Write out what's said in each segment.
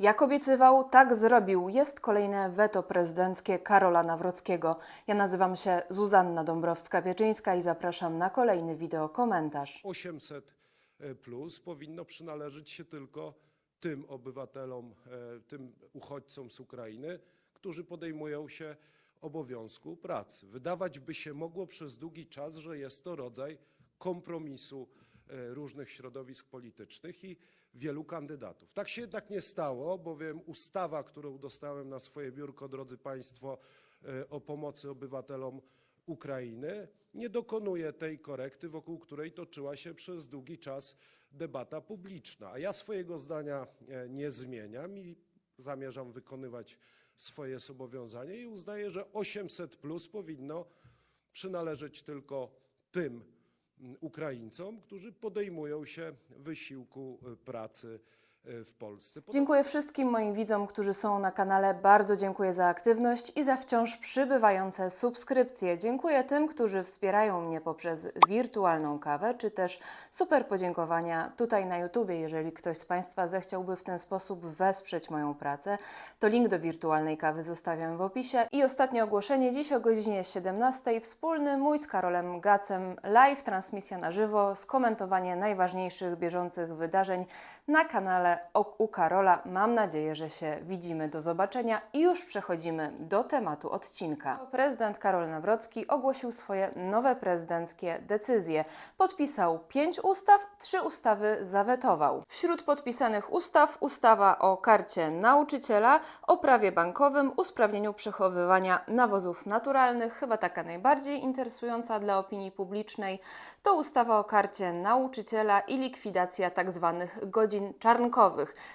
Jak obiecywał, tak zrobił. Jest kolejne weto prezydenckie Karola Nawrockiego. Ja nazywam się Zuzanna Dąbrowska-Wieczyńska i zapraszam na kolejny wideo komentarz. 800 plus powinno przynależeć się tylko tym obywatelom, e, tym uchodźcom z Ukrainy, którzy podejmują się obowiązku pracy. Wydawać by się mogło przez długi czas, że jest to rodzaj kompromisu e, różnych środowisk politycznych i wielu kandydatów. Tak się jednak nie stało, bowiem ustawa, którą dostałem na swoje biurko, drodzy Państwo, e, o pomocy obywatelom Ukrainy, nie dokonuje tej korekty, wokół której toczyła się przez długi czas debata publiczna. A ja swojego zdania e, nie zmieniam i zamierzam wykonywać swoje zobowiązania i uznaję, że 800 plus powinno przynależeć tylko tym Ukraińcom, którzy podejmują się wysiłku e, pracy w Polsce. Dziękuję wszystkim moim widzom, którzy są na kanale. Bardzo dziękuję za aktywność i za wciąż przybywające subskrypcje. Dziękuję tym, którzy wspierają mnie poprzez wirtualną kawę, czy też super podziękowania tutaj na YouTubie. Jeżeli ktoś z Państwa zechciałby w ten sposób wesprzeć moją pracę, to link do wirtualnej kawy zostawiam w opisie. I ostatnie ogłoszenie. Dziś o godzinie 17 wspólny mój z Karolem Gacem live transmisja na żywo, skomentowanie najważniejszych bieżących wydarzeń na kanale o- u Karola. Mam nadzieję, że się widzimy. Do zobaczenia i już przechodzimy do tematu odcinka. Prezydent Karol Nawrocki ogłosił swoje nowe prezydenckie decyzje. Podpisał pięć ustaw, trzy ustawy zawetował. Wśród podpisanych ustaw ustawa o karcie nauczyciela, o prawie bankowym, usprawnieniu przechowywania nawozów naturalnych, chyba taka najbardziej interesująca dla opinii publicznej, to ustawa o karcie nauczyciela i likwidacja tzw. godzin czarnkowych,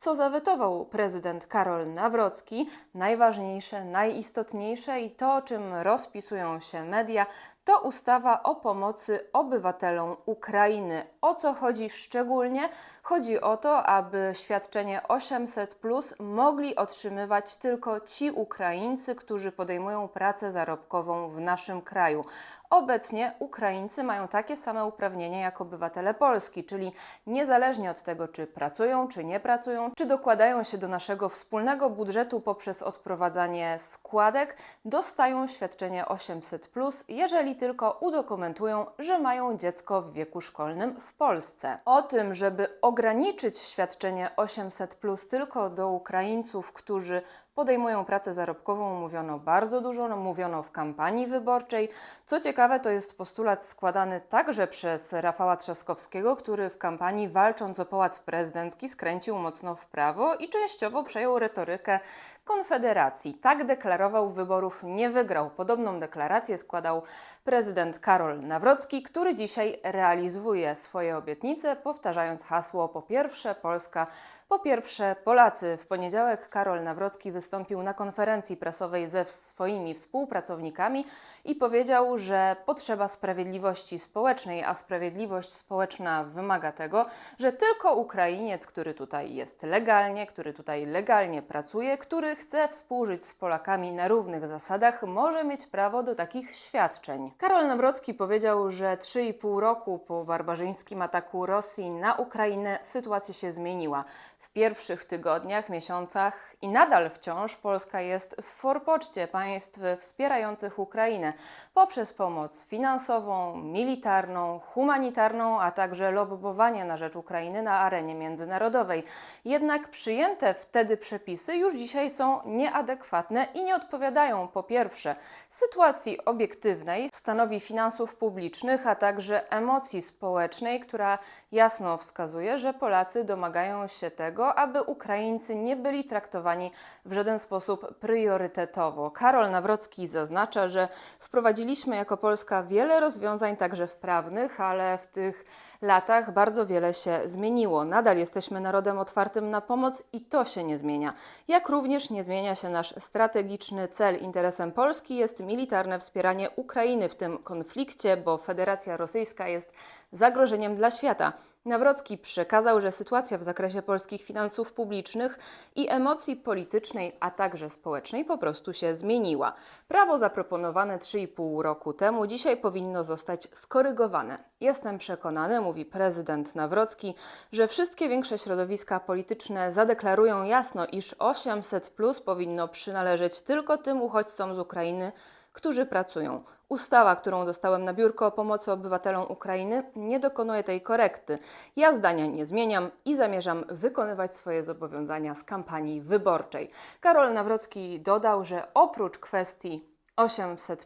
co zawetował prezydent Karol Nawrocki. Najważniejsze, najistotniejsze i to, czym rozpisują się media, to ustawa o pomocy obywatelom Ukrainy. O co chodzi szczególnie? Chodzi o to, aby świadczenie 800 plus mogli otrzymywać tylko ci Ukraińcy, którzy podejmują pracę zarobkową w naszym kraju. Obecnie Ukraińcy mają takie same uprawnienia jak obywatele Polski, czyli niezależnie od tego, czy pracują, czy nie pracują, czy dokładają się do naszego wspólnego budżetu poprzez odprowadzanie składek, dostają świadczenie 800, jeżeli tylko udokumentują, że mają dziecko w wieku szkolnym w Polsce. O tym, żeby ograniczyć świadczenie 800 tylko do Ukraińców, którzy podejmują pracę zarobkową, mówiono bardzo dużo, no, mówiono w kampanii wyborczej. Co ciekawe, to jest postulat składany także przez Rafała Trzaskowskiego, który w kampanii walcząc o pałac prezydencki skręcił mocno w prawo i częściowo przejął retorykę Konfederacji. Tak deklarował, wyborów nie wygrał. Podobną deklarację składał prezydent Karol Nawrocki, który dzisiaj realizuje swoje obietnice, powtarzając hasło po pierwsze Polska, po pierwsze Polacy. W poniedziałek Karol Nawrocki wystąpił na konferencji prasowej ze swoimi współpracownikami i powiedział, że potrzeba sprawiedliwości społecznej, a sprawiedliwość społeczna wymaga tego, że tylko Ukrainiec, który tutaj jest legalnie, który tutaj legalnie pracuje, który chce współżyć z Polakami na równych zasadach, może mieć prawo do takich świadczeń. Karol Nawrocki powiedział, że 3,5 roku po barbarzyńskim ataku Rosji na Ukrainę sytuacja się zmieniła. W pierwszych tygodniach, miesiącach i nadal wciąż Polska jest w forpoczcie państw wspierających Ukrainę poprzez pomoc finansową, militarną, humanitarną, a także lobbowanie na rzecz Ukrainy na arenie międzynarodowej. Jednak przyjęte wtedy przepisy już dzisiaj są nieadekwatne i nie odpowiadają po pierwsze sytuacji obiektywnej, stanowi finansów publicznych, a także emocji społecznej, która jasno wskazuje, że Polacy domagają się tego, aby Ukraińcy nie byli traktowani w żaden sposób priorytetowo. Karol Nawrocki zaznacza, że wprowadziliśmy jako Polska wiele rozwiązań, także wprawnych, ale w tych latach bardzo wiele się zmieniło. Nadal jesteśmy narodem otwartym na pomoc i to się nie zmienia. Jak również nie zmienia się nasz strategiczny cel. Interesem Polski jest militarne wspieranie Ukrainy w tym konflikcie, bo Federacja Rosyjska jest zagrożeniem dla świata. Nawrocki przekazał, że sytuacja w zakresie polskich finansów publicznych i emocji politycznej, a także społecznej po prostu się zmieniła. Prawo zaproponowane 3,5 roku temu dzisiaj powinno zostać skorygowane. Jestem przekonany, mówi prezydent Nawrocki, że wszystkie większe środowiska polityczne zadeklarują jasno, iż 800 plus powinno przynależeć tylko tym uchodźcom z Ukrainy, którzy pracują. Ustawa, którą dostałem na biurko o pomocy obywatelom Ukrainy, nie dokonuje tej korekty. Ja zdania nie zmieniam i zamierzam wykonywać swoje zobowiązania z kampanii wyborczej. Karol Nawrocki dodał, że oprócz kwestii 800,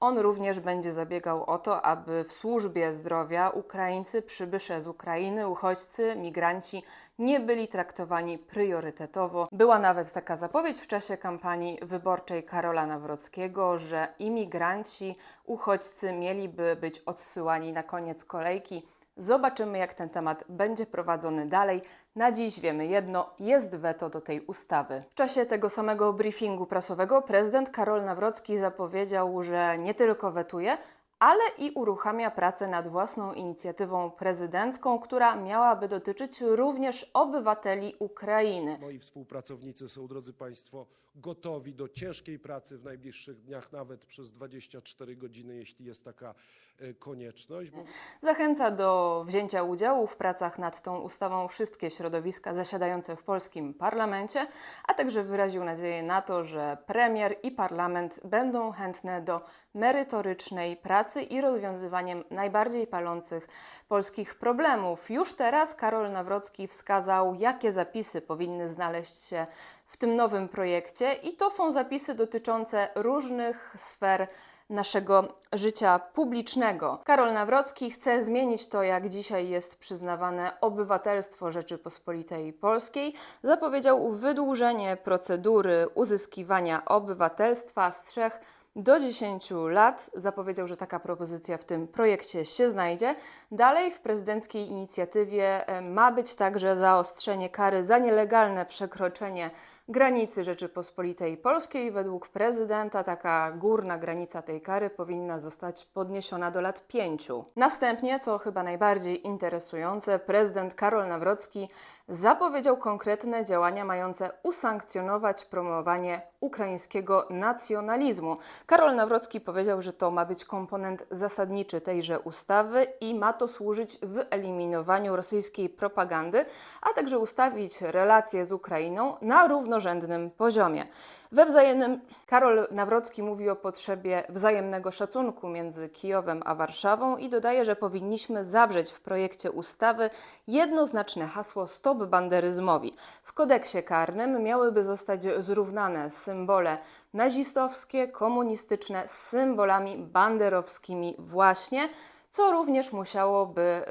on również będzie zabiegał o to, aby w służbie zdrowia Ukraińcy, przybysze z Ukrainy, uchodźcy, migranci nie byli traktowani priorytetowo. Była nawet taka zapowiedź w czasie kampanii wyborczej Karola Nawrockiego, że imigranci, uchodźcy mieliby być odsyłani na koniec kolejki. Zobaczymy, jak ten temat będzie prowadzony dalej. Na dziś wiemy jedno: jest weto do tej ustawy. W czasie tego samego briefingu prasowego prezydent Karol Nawrocki zapowiedział, że nie tylko wetuje, ale i uruchamia pracę nad własną inicjatywą prezydencką, która miałaby dotyczyć również obywateli Ukrainy. Moi współpracownicy są, drodzy Państwo, gotowi do ciężkiej pracy w najbliższych dniach, nawet przez 24 godziny, jeśli jest taka e, konieczność. Bo Zachęca do wzięcia udziału w pracach nad tą ustawą wszystkie środowiska zasiadające w polskim parlamencie, a także wyraził nadzieję na to, że premier i parlament będą chętne do merytorycznej pracy i rozwiązywaniem najbardziej palących polskich problemów. Już teraz Karol Nawrocki wskazał, jakie zapisy powinny znaleźć się w tym nowym projekcie, i to są zapisy dotyczące różnych sfer naszego życia publicznego. Karol Nawrocki chce zmienić to, jak dzisiaj jest przyznawane obywatelstwo Rzeczypospolitej Polskiej. Zapowiedział wydłużenie procedury uzyskiwania obywatelstwa z trzech do 10 lat. Zapowiedział, że taka propozycja w tym projekcie się znajdzie. Dalej w prezydenckiej inicjatywie ma być także zaostrzenie kary za nielegalne przekroczenie granicy Rzeczypospolitej Polskiej. Według prezydenta taka górna granica tej kary powinna zostać podniesiona do lat pięciu. Następnie, co chyba najbardziej interesujące, prezydent Karol Nawrocki zapowiedział konkretne działania mające usankcjonować promowanie ukraińskiego nacjonalizmu. Karol Nawrocki powiedział, że to ma być komponent zasadniczy tejże ustawy i ma to służyć wyeliminowaniu rosyjskiej propagandy, a także ustawić relacje z Ukrainą na równorzędnym poziomie. We wzajemnym Karol Nawrocki mówi o potrzebie wzajemnego szacunku między Kijowem a Warszawą i dodaje, że powinniśmy zawrzeć w projekcie ustawy jednoznaczne hasło stop banderyzmowi. W kodeksie karnym miałyby zostać zrównane symbole nazistowskie, komunistyczne z symbolami banderowskimi właśnie co również musiałoby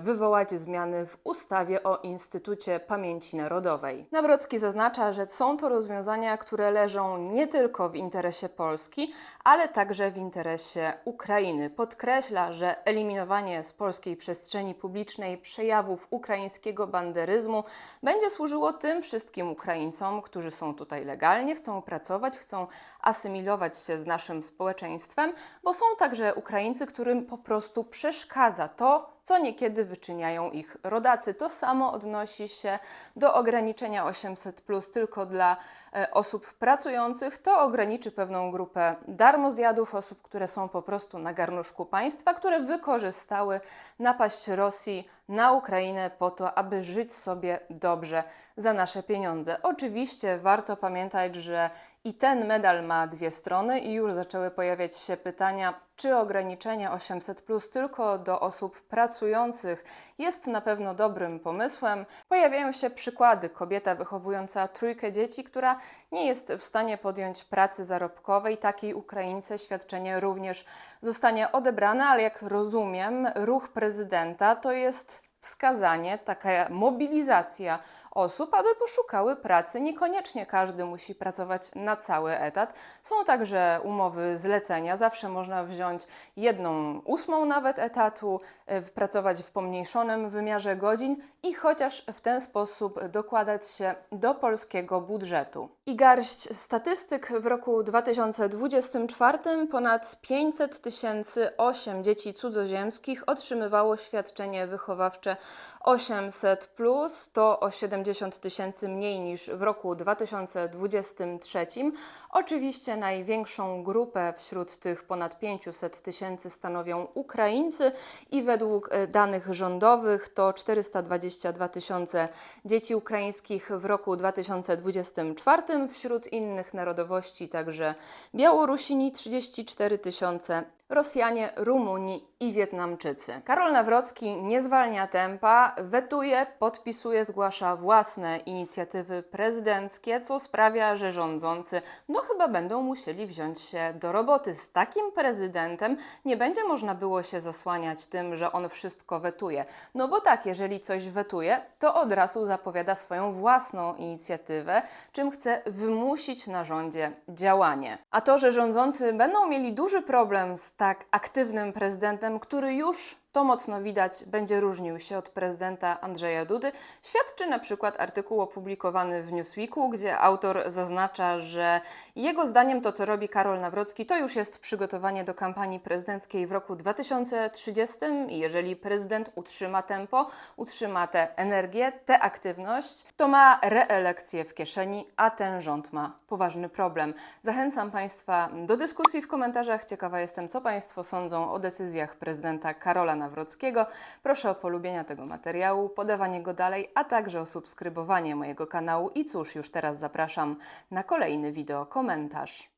wywołać zmiany w ustawie o Instytucie Pamięci Narodowej. Nawrocki zaznacza, że są to rozwiązania, które leżą nie tylko w interesie Polski, ale także w interesie Ukrainy. Podkreśla, że eliminowanie z polskiej przestrzeni publicznej przejawów ukraińskiego banderyzmu będzie służyło tym wszystkim Ukraińcom, którzy są tutaj legalnie, chcą pracować, chcą asymilować się z naszym społeczeństwem, bo są także Ukraińcy, którym po prostu przeszkadza to, co niekiedy wyczyniają ich rodacy. To samo odnosi się do ograniczenia 800 plus tylko dla e, osób pracujących. To ograniczy pewną grupę darmozjadów, osób, które są po prostu na garnuszku państwa, które wykorzystały napaść Rosji na Ukrainę po to, aby żyć sobie dobrze za nasze pieniądze. Oczywiście warto pamiętać, że i ten medal ma dwie strony i już zaczęły pojawiać się pytania, czy ograniczenie 800 plus tylko do osób pracujących jest na pewno dobrym pomysłem. Pojawiają się przykłady kobieta wychowująca trójkę dzieci, która nie jest w stanie podjąć pracy zarobkowej. Takiej Ukraińce świadczenie również zostanie odebrane, ale jak rozumiem, ruch prezydenta to jest wskazanie, taka mobilizacja osób, aby poszukały pracy. Niekoniecznie każdy musi pracować na cały etat. Są także umowy zlecenia. Zawsze można wziąć jedną ósmą nawet etatu, e, pracować w pomniejszonym wymiarze godzin i chociaż w ten sposób dokładać się do polskiego budżetu. I garść statystyk w roku 2024 ponad 500 tysięcy osiem dzieci cudzoziemskich otrzymywało świadczenie wychowawcze 800, plus, to o 70 tysięcy mniej niż w roku 2023. Oczywiście największą grupę wśród tych ponad 500 tysięcy stanowią Ukraińcy i według e, danych rządowych to 422 tysiące dzieci ukraińskich w roku 2024. Wśród innych narodowości także Białorusini 34 tysiące, Rosjanie, Rumuni i Wietnamczycy. Karol Nawrocki nie zwalnia tempa, wetuje, podpisuje, zgłasza własne inicjatywy prezydenckie, co sprawia, że rządzący no chyba będą musieli wziąć się do roboty. Z takim prezydentem nie będzie można było się zasłaniać tym, że on wszystko wetuje. No bo tak, jeżeli coś wetuje, to od razu zapowiada swoją własną inicjatywę, czym chce wymusić na rządzie działanie. A to, że rządzący będą mieli duży problem z tak aktywnym prezydentem, który już to mocno widać, będzie różnił się od prezydenta Andrzeja Dudy. Świadczy na przykład artykuł opublikowany w Newsweeku, gdzie autor zaznacza, że jego zdaniem to, co robi Karol Nawrocki, to już jest przygotowanie do kampanii prezydenckiej w roku 2030 i jeżeli prezydent utrzyma tempo, utrzyma tę energię, tę aktywność, to ma reelekcję w kieszeni, a ten rząd ma poważny problem. Zachęcam Państwa do dyskusji w komentarzach. Ciekawa jestem, co Państwo sądzą o decyzjach prezydenta Karola Nawrockiego. Proszę o polubienia tego materiału, podawanie go dalej, a także o subskrybowanie mojego kanału. I cóż, już teraz zapraszam na kolejny wideo komentarz.